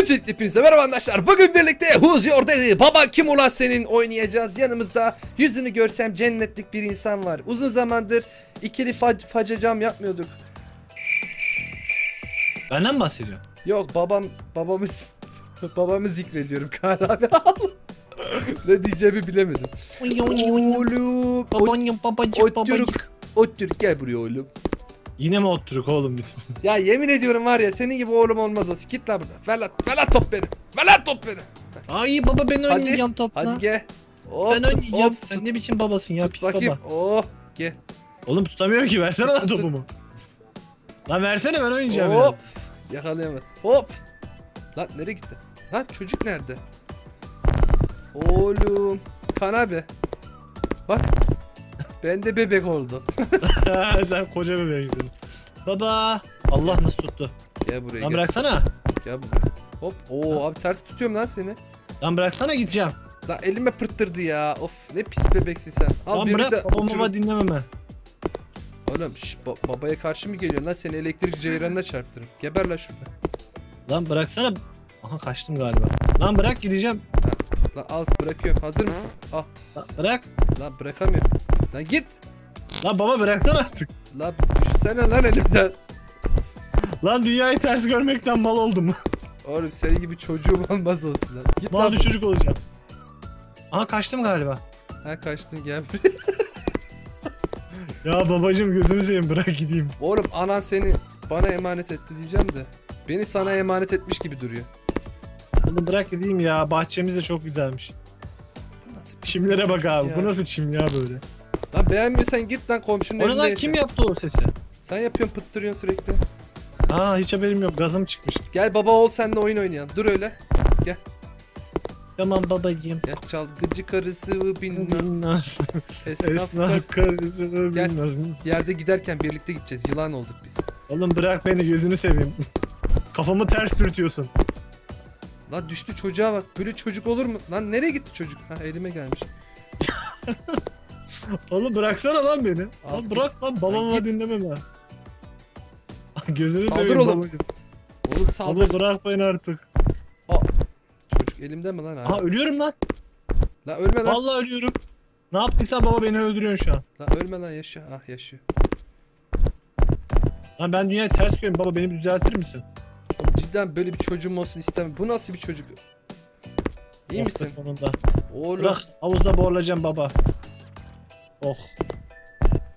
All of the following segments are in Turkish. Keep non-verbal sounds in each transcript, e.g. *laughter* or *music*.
Öncelikle hepinize merhaba arkadaşlar. Bugün birlikte Who's Your Daddy? Baba kim ulan senin oynayacağız. Yanımızda yüzünü görsem cennetlik bir insan var. Uzun zamandır ikili fac facacam yapmıyorduk. Benden mi bahsediyor? Yok babam babamız *laughs* babamı zikrediyorum Kaan abi. *laughs* ne diyeceğimi bilemedim. Oğlum. Ot, Babacım babacım Oturuk. babacım. Otur gel buraya oğlum. Yine mi otturuk oğlum biz? *laughs* Ya yemin ediyorum var ya senin gibi oğlum olmaz o. Git lan buradan. Ver lan, ver lan top beni. Ver lan top beni. Ay baba ben oynayacağım topla. Hadi gel. Hop, ben oynayacağım. hop, Sen ne biçim babasın ya pis bakayım. baba. Oh gel. Oğlum tutamıyorum ki versene tut. topumu. Lan versene ben oynayacağım Hop. ya. Yakalayamadım. Hop. Lan nereye gitti? Lan çocuk nerede? Oğlum. Kan abi. Bak. Ben de bebek oldum. *laughs* *laughs* Sen koca bebeğsin. Baba. Allah nasıl tuttu? Gel buraya Lan gel. bıraksana. Gel buraya. Hop. Oo abi ters tutuyorum lan seni. Lan bıraksana gideceğim. Lan elime pırttırdı ya. Of ne pis bebeksin sen. Al Lan birini bırak de babam uçurum. baba dinlemem ben. Oğlum şş, ba- babaya karşı mı geliyorsun lan seni elektrik ceyranına çarptırırım. Geber lan şurada. Lan bıraksana. Aha kaçtım galiba. Lan bırak gideceğim. Lan al bırakıyorum. Hazır mısın? Al. Lan bırak. Lan bırakamıyorum. Lan git. Lan baba bıraksana artık. Lan düşsene lan elimden. Lan dünyayı ters görmekten mal oldum. Oğlum senin gibi çocuğum olmaz olsun lan. Git lan. Mal bir çocuk olacağım. Aha kaçtım galiba. Ha kaçtın gel buraya. *laughs* Ya babacım gözünü seveyim bırak gideyim. Oğlum anan seni bana emanet etti diyeceğim de. Beni sana emanet etmiş gibi duruyor. Oğlum bırak gideyim ya bahçemiz de çok güzelmiş. Nasıl Çimlere bak çocuk abi ya. bu nasıl çim ya böyle. Lan beğenmiyorsan git lan komşunun Onu evinde lan yaşa. kim yaptı o sesi? Sen yapıyorsun pıttırıyorsun sürekli. Aa hiç haberim yok gazım çıkmış. Gel baba ol senle oyun oynayalım. Dur öyle. Tamam babacım. Gel çalgıcı karısı binnaz. Bilmez. Esnaf Esnaf karısı Gel. bilmez. Yerde giderken birlikte gideceğiz. Yılan olduk biz. Oğlum bırak beni gözünü seveyim. Kafamı ters sürtüyorsun. Lan düştü çocuğa bak. Böyle çocuk olur mu? Lan nereye gitti çocuk? Ha elime gelmiş. *laughs* Oğlum bıraksana lan beni. Al Al bırak lan babama git. dinlemem ben. *laughs* Gözünü Saldır seveyim oğlum. babacım. Oğlum saldır. Oğlum bırak beni artık. Çocuk elimde mi lan Aha hala? ölüyorum lan. Lan ölme lan. Vallahi ölüyorum. Ne yaptıysa baba beni öldürüyor şu an. Lan ölme lan yaşa. Ah yaşıyor. Lan ben dünyayı ters görüyorum baba beni bir düzeltir misin? Oğlum cidden böyle bir çocuğum olsun istemem. Bu nasıl bir çocuk? İyi be misin? Sonunda. Oğlum. Bırak havuzda boğulacağım baba. Oh.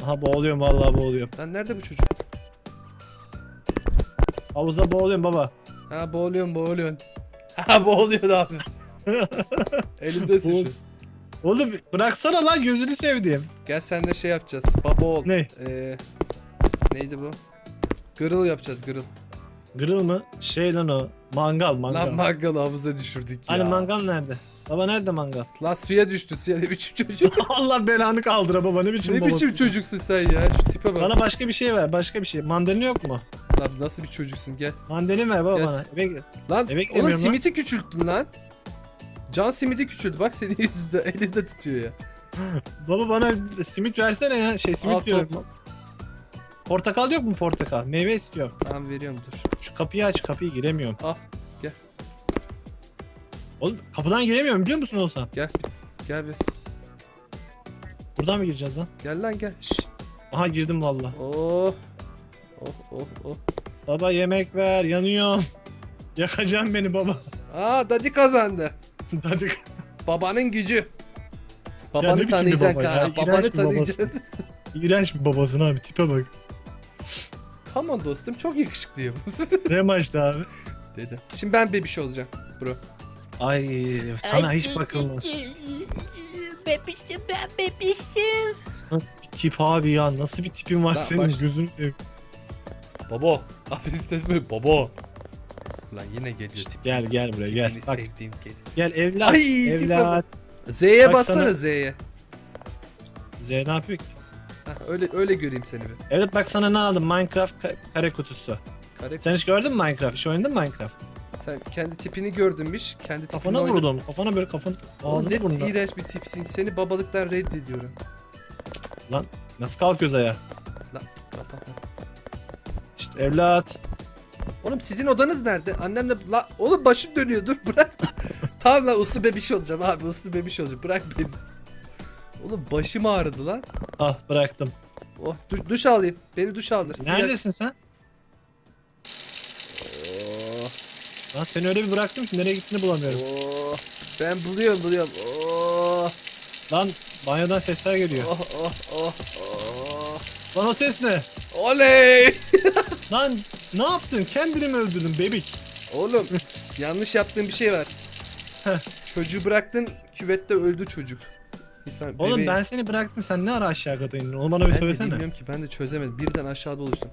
Aha boğuluyorum vallahi boğuluyorum. Lan nerede bu çocuk? Havuzda boğuluyorum baba. Ha boğuluyorsun *laughs* boğuluyorsun. Ha boğuluyor abi. *laughs* Boğul- şu. Oğlum bıraksana lan gözünü sevdiğim. Gel senle şey yapacağız. Baba ol. Ne? Ee, neydi bu? Grill yapacağız grill. Grill mı? Şey lan o. Mangal mangal. Lan mangalı havuza düşürdük ya. hani mangal nerede? Baba nerede mangal? Lan suya düştü suya ne biçim çocuk. *laughs* Allah belanı kaldıra baba ne biçim ne babasın? biçim çocuksun sen ya şu tipe bak. Bana başka bir şey ver başka bir şey. Mandalina yok mu? Lan nasıl bir çocuksun gel. Mandalina ver baba Yes. bana. Eve- Lan E, oğlum beklemiyorum lan. simiti küçülttün lan. Can simidi küçüldü bak senin *laughs* yüzünde elinde tutuyor ya. *laughs* Baba bana simit versene ya. Şey simit Al, diyorum. Portakal yok mu portakal? Meyve istiyorum. Tamam veriyorum dur. Şu kapıyı aç kapıyı giremiyorum. Al, gel. Oğlum kapıdan giremiyorum biliyor musun olsan? Gel gel bir. Buradan mı gireceğiz lan? Gel lan gel. Şşş. Aha girdim valla. Oh. Oh oh oh. Baba yemek ver yanıyorum. *laughs* Yakacağım beni baba. Aa Dadi kazandı. *laughs* Hadi. Babanın gücü. Babanı bir tanıyacaksın baba. İğrenç Babanı bir tanıyacaksın. *laughs* İğrenç bir babasın abi tipe bak. tamam dostum çok yakışıklıyım Ne maçtı abi? dedi. Şimdi ben bebiş olacağım bro. Ay sana hiç bakılmaz. Bebişim ben bebişim. Nasıl bir tip abi ya? Nasıl bir tipin var Lan senin baş- gözünü seveyim. Baba. *laughs* Aferin sesme baba. Lan yine geliyor tip. Gel gel buraya gel. Bak sevdiğim gel. gel evlat. Ay, tipe evlat. Z'ye Bak bassana sana- Z'ye. Z ne yapıyor ki? Hah, öyle öyle göreyim seni bir. Evet bak sana ne aldım? Minecraft ka- kare kutusu. Kare Sen hiç gördün mü Minecraft? Hiç oynadın mı Minecraft? Sen kendi tipini gördünmüş. Kendi tipini Kafana oynadın. vurdum. Kafana böyle kafanı Oğlum ağzını ne burnuna. iğrenç bir tipsin. Seni babalıktan reddediyorum. Nasıl kalkıyoruz ayağa? Kapat. İşte evlat. Oğlum sizin odanız nerede? Annem de la oğlum başım dönüyor dur bırak. *laughs* tamam lan uslu bebiş olacağım abi uslu bebiş olacağım bırak beni. Oğlum başım ağrıdı lan. Al bıraktım. Oh duş, duş alayım. Beni duş aldır. Neredesin sen? Lan seni öyle bir bıraktım ki nereye gittiğini bulamıyorum. oh. Ben buluyorum buluyorum. Oh, Lan banyodan sesler geliyor. oh, oh, oh, oh. Lan o ses ne? Oley! *laughs* Lan ne yaptın? Kendini mi öldürdün bebek? Oğlum yanlış yaptığın bir şey var. Çocuğu bıraktın küvette öldü çocuk. İnsan, Oğlum bebeği- ben seni bıraktım sen ne ara aşağı kata indin? Onu bana bir ben de söylesene. bilmiyorum ki ben de çözemedim. Birden aşağıda oluştum.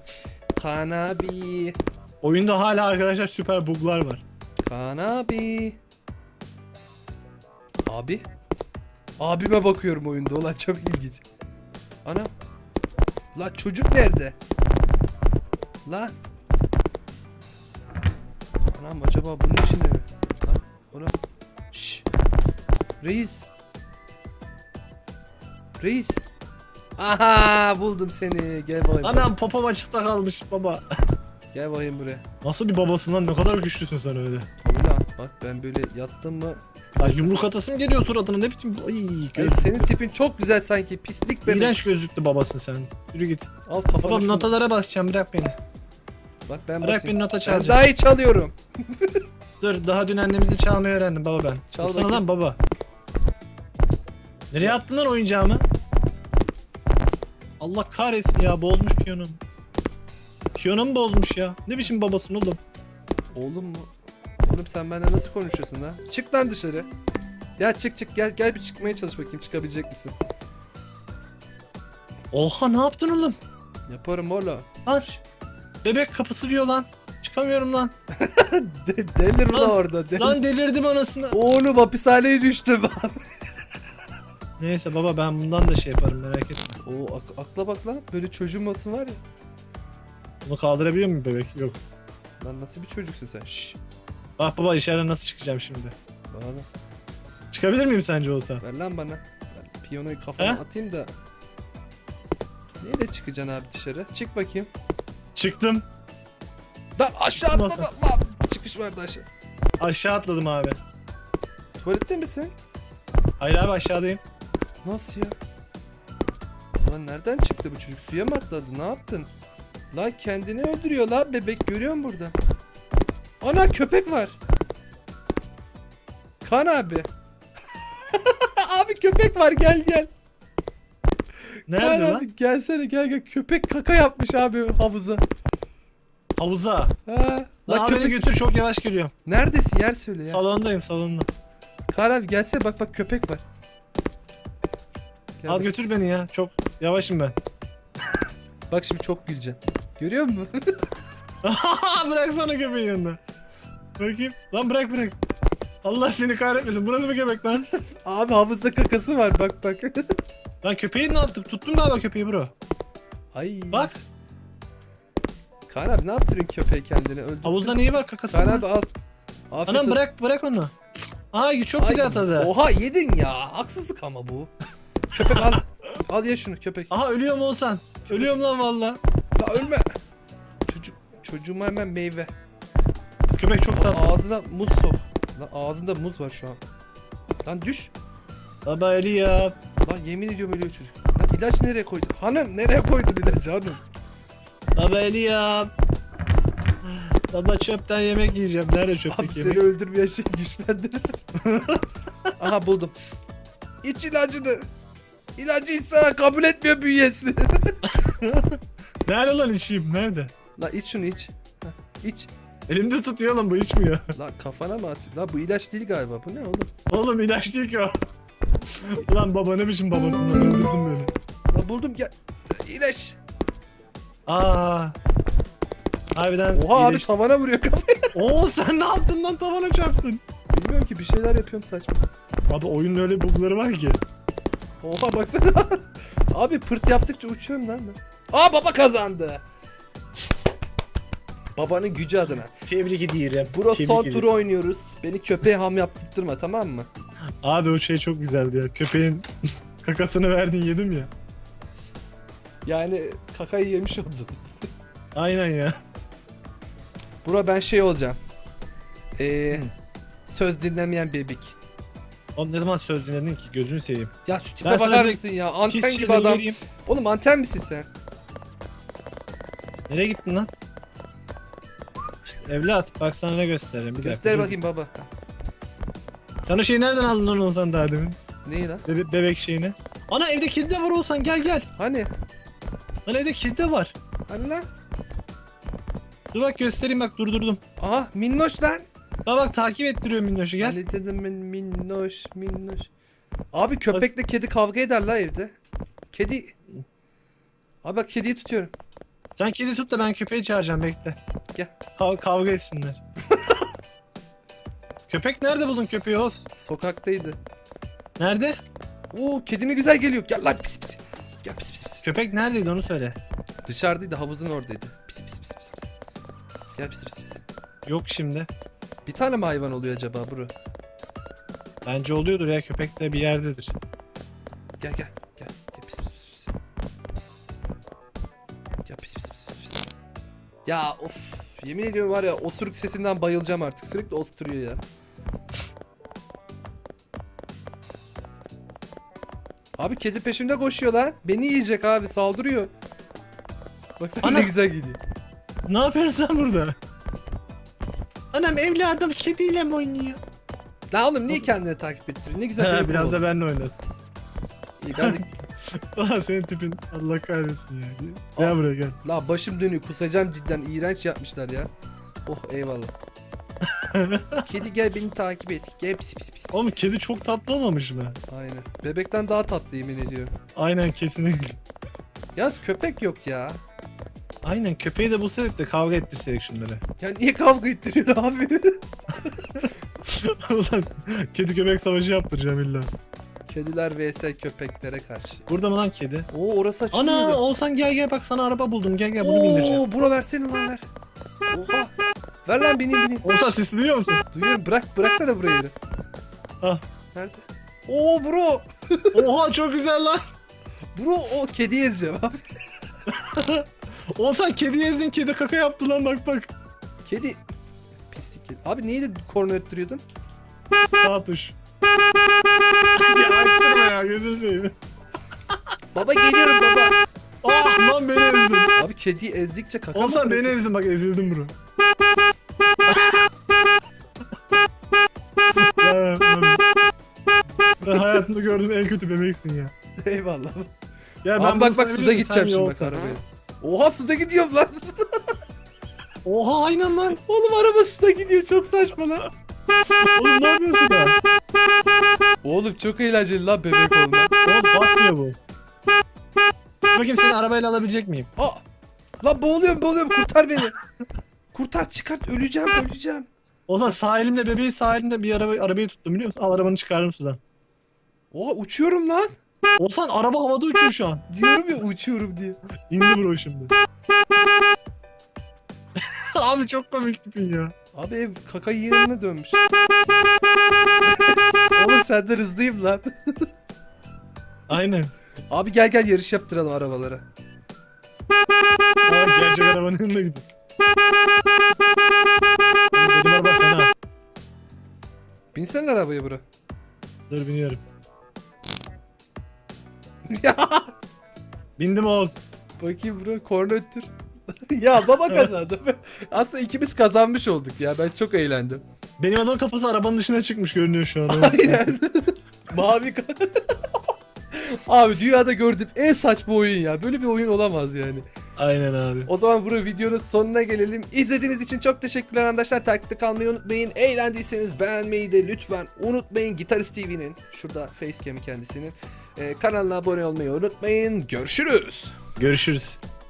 Kaan abi. Oyunda hala arkadaşlar süper buglar var. Kaan abi. Abi. Abime bakıyorum oyunda. Ulan çok ilginç. Ana. La çocuk nerede? La. Anam acaba bunun içinde mi? Lan ona. Şş. Reis. Reis. Aha buldum seni. Gel bakayım. Anam popom açıkta kalmış baba. *laughs* Gel bakayım buraya. Nasıl bir babasın lan ne kadar güçlüsün sen öyle. Tabii lan. Bak ben böyle yattım mı Lan yumruk atasım geliyor suratına ne biçim ay göz. senin tipin çok güzel sanki. Pislik bebek. İğrenç gözlüklü babasın sen. Yürü git. Al Babam şunu. notalara basacağım bırak beni. Bak ben Bırak basayım. beni nota Ben çalacağım. daha iyi çalıyorum. *laughs* Dur daha dün annemizi çalmayı öğrendim baba ben. Çal Dursana bakayım. lan baba. Nereye attın lan oyuncağımı? Allah kahretsin ya bozmuş piyonumu. Piyonumu bozmuş ya. Ne biçim babasın oğlum? Oğlum mu? Oğlum sen benden nasıl konuşuyorsun lan? Çık lan dışarı. Ya çık çık gel gel bir çıkmaya çalış bakayım çıkabilecek misin? Oha ne yaptın oğlum? Yaparım oğlum. Lan bebek kapısı diyor lan. Çıkamıyorum lan. *laughs* De delir lan Lan, orada. Delir. Lan delirdim anasını. Oğlum hapishaneye düştüm. Neyse baba ben bundan da şey yaparım merak etme. Oo ak- akla bak lan. Böyle çocuğum olsun var ya. Bunu kaldırabiliyor mu bebek? Yok. Lan nasıl bir çocuksun sen? Şşş. Bak baba içeriden nasıl çıkacağım şimdi? Bana bak. Çıkabilir miyim sence olsa? Ver lan bana. Ben piyanoyu kafama He? atayım da. Neyle çıkacaksın abi dışarı? Çık bakayım. Çıktım. Lan aşağı atladı lan. Çıkış vardı aşağı. Aşağı atladım abi. Tuvalette misin? Hayır abi aşağıdayım. Nasıl ya? Lan nereden çıktı bu çocuk? Suya mı atladı? Ne yaptın? Lan kendini öldürüyor lan bebek görüyorum burada. Ana köpek var. Kan abi. *laughs* abi köpek var gel gel. Nerede Kan lan? abi gelsene gel gel. Köpek kaka yapmış abi havuza. Havuza. Ha. Lan Lan abi beni köpek götür çok yavaş geliyorum. neredesin yer söyle ya. Salondayım salonda. Kan abi gelsene bak bak köpek var. Gel Al bak. götür beni ya. Çok yavaşım ben. bak şimdi çok güleceğim. Görüyor musun? *laughs* *laughs* Bıraksana köpeğin yanına. Bakayım. Lan bırak bırak. Allah seni kahretmesin. Bu nasıl bir köpek lan? *laughs* abi havuzda kakası var bak bak. lan köpeği ne yaptık? Tuttun galiba köpeği bro. Ay. Bak. Kaan abi ne yaptırıyorsun köpeği kendine öldürdün. Havuzda neyi var kakası Kaan abi al. Afiyet Anam olsun. bırak bırak onu. Ay çok Ay, güzel tadı. Oha yedin ya. Haksızlık ama bu. Köpek al. al ye şunu köpek. Aha ölüyorum Oğuzhan. Ölüyorum lan valla. Ölme. Çocuk çocuğuma hemen meyve. Köpek çok tatlı. Ağzına muz sok. Lan ağzında muz var şu an. Lan düş. Baba ölüyor. Lan yemin ediyorum ölüyor çocuk. Lan ilaç nereye koydun? Hanım nereye koydun ilacı hanım? Baba ölüyor. Baba çöpten yemek yiyeceğim. Nerede Abi çöpteki yemek? seni öldürmeyen şey güçlendirir. *laughs* Aha buldum. İç ilacını. İlacı insana kabul etmiyor bünyesi. *laughs* Nerede lan içeyim? Nerede? La iç şunu iç. Heh, iç. Elimde tutuyor lan bu içmiyor. La kafana mı atayım? La bu ilaç değil galiba. Bu ne oğlum? Oğlum ilaç değil ki o. Ulan baba ne biçim babasın lan öldürdün beni. La buldum gel. İlaç. Aa. Harbiden Oha abi iyileşti. tavana vuruyor kafayı. *laughs* Oo sen ne yaptın lan tavana çarptın. Bilmiyorum ki bir şeyler yapıyorum saçma. Abi oyunun öyle bugları var ki. Oha baksana. *laughs* abi pırt yaptıkça uçuyorum lan ben. Aa baba kazandı. Babanın gücü adına. Tebrik ediyorum. Bro Tebrik son ediyorum. turu oynuyoruz. Beni köpeğe ham yaptırtma tamam mı? Abi o şey çok güzeldi ya. Köpeğin *laughs* kakasını verdin yedim ya. Yani kakayı yemiş oldun. Aynen ya. Bura ben şey olacağım. Ee, söz dinlemeyen bebek. Oğlum ne zaman söz dinledin ki gözünü seveyim. Ya şu tipe Ben sana bakar mısın ya? Pis Anten gibi şeyleri adam. vereyim. Oğlum anten misin sen? Nereye gittin lan? İşte evlat bak sana ne göstereyim. Bir Göster dakika, bakayım baba. Sen o şeyi nereden aldın lan Oğuzhan daha demin? Neyi lan? Bebe- bebek şeyini. Ana evde kedi de var Oğuzhan gel gel. Hani? Lan evde kedi de var. Hani lan? Dur bak göstereyim bak durdurdum. Aha minnoş lan. Bak bak takip ettiriyor minnoşu gel. Hani dedim ben minnoş minnoş. Abi köpekle kedi kavga eder la evde. Kedi. Abi bak kediyi tutuyorum. Sen kedi tut da ben köpeği çağıracağım bekle. Gel. Kav- kavga etsinler. *laughs* Köpek nerede buldun köpeği Oğuz? Sokaktaydı. Nerede? Oo kedini güzel geliyor. Gel lan pis pis. Gel pis pis pis. Köpek neredeydi onu söyle. Dışarıdaydı havuzun oradaydı. Pis pis pis pis. pis. Gel pis pis pis. Yok şimdi. Bir tane mi hayvan oluyor acaba bro? Bence oluyordur ya köpek de bir yerdedir. Gel. Gel Ya of. Yemin ediyorum var ya osuruk sesinden bayılacağım artık. Sürekli osturuyor ya. Abi kedi peşimde koşuyor lan. Beni yiyecek abi saldırıyor. Baksana Ana. ne güzel gidiyor. Ne yapıyorsun sen burada? Anam evladım kediyle mi oynuyor? Lan oğlum niye kendini takip ettiriyorsun? Ne güzel benim biraz oldu. da benimle oynasın. İyi ben de... *laughs* Aa senin tipin Allah kahretsin ya. Gel buraya gel. La başım dönüyor kusacağım cidden iğrenç yapmışlar ya. Oh eyvallah. *laughs* Kedi gel beni takip et. Gel pis pis pis. pis. Oğlum kedi çok tatlı olmamış mı? Aynen. Bebekten daha tatlı yemin ediyorum. Aynen kesinlikle. Yalnız köpek yok ya. Aynen köpeği de bulsaydık da kavga ettirseydik şunları. Ya niye kavga ettiriyor abi? *laughs* Ulan kedi köpek savaşı yaptıracağım illa. Kediler vs köpeklere karşı. Burada mı lan kedi? Oo orası Ana açılmıyor. olsan gel gel bak sana araba buldum gel gel bunu bindireceğim. Oo bura versene lan ver. Oha. Ver lan bineyim bineyim. Olsan sesini duyuyor musun? Duyuyorum bırak bıraksana burayı. Ah. Nerede? Oo bro. *laughs* Oha çok güzel lan. Bro o kedi ezeceğim abi. *laughs* Olsan kedi ezdin kedi kaka yaptı lan bak bak. Kedi. Pislik kedi. Abi neyle korna öttürüyordun? Sağ tuş. Ya aktırma ya gözünü seveyim. *laughs* Baba geliyorum baba. Ah lan beni ezdin. Abi kediyi ezdikçe kaka mı Olsan beni bırakıyor? ezdin bak ezildim bro. Ya, *laughs* ben hayatımda gördüğüm en kötü bebeksin ya. Eyvallah. Ya Abi bunu bak bak suda biliyordum, gideceğim şimdi bak yolsun. arabaya. Oha suda gidiyorum lan. Oha aynen lan. Oğlum araba suda gidiyor çok saçma lan. Oğlum ne yapıyorsun da? Oğlum çok eğlenceli lan bebek olmak. Oğlum batmıyor bu. Bakayım seni arabayla alabilecek miyim? Aa! Lan boğuluyorum boğuluyorum kurtar beni. Kurtar çıkart öleceğim öleceğim. O zaman sağ elimle bebeği sağ elimle bir araba, arabayı tuttum biliyor musun? Al arabanı çıkardım sudan. Oha uçuyorum lan. Olsan araba havada uçuyor şu an. *laughs* Diyorum ya uçuyorum diye. İndi bro şimdi. *laughs* Abi çok komik tipin ya. Abi ev kaka yığınına dönmüş. Oğlum senden hızlıyım lan. *laughs* Aynen. Abi gel gel yarış yaptıralım arabalara. Aa, gerçek arabanın yanına gidin. Benim araba fena. Binsene arabaya bro. Dur biniyorum. ya *laughs* Bindim Oğuz. bakayım bro korna öttür. *laughs* ya baba kazandı. Aslında ikimiz kazanmış olduk ya. Ben çok eğlendim. Benim adamın kafası arabanın dışına çıkmış görünüyor şu an. *laughs* Aynen. Mavi *laughs* Abi dünyada gördüğüm en saçma oyun ya. Böyle bir oyun olamaz yani. Aynen abi. O zaman bu videonun sonuna gelelim. İzlediğiniz için çok teşekkürler arkadaşlar. Takipte kalmayı unutmayın. Eğlendiyseniz beğenmeyi de lütfen unutmayın. Gitarist TV'nin, şurada facecam'i kendisinin, e, kanalına abone olmayı unutmayın. Görüşürüz. Görüşürüz.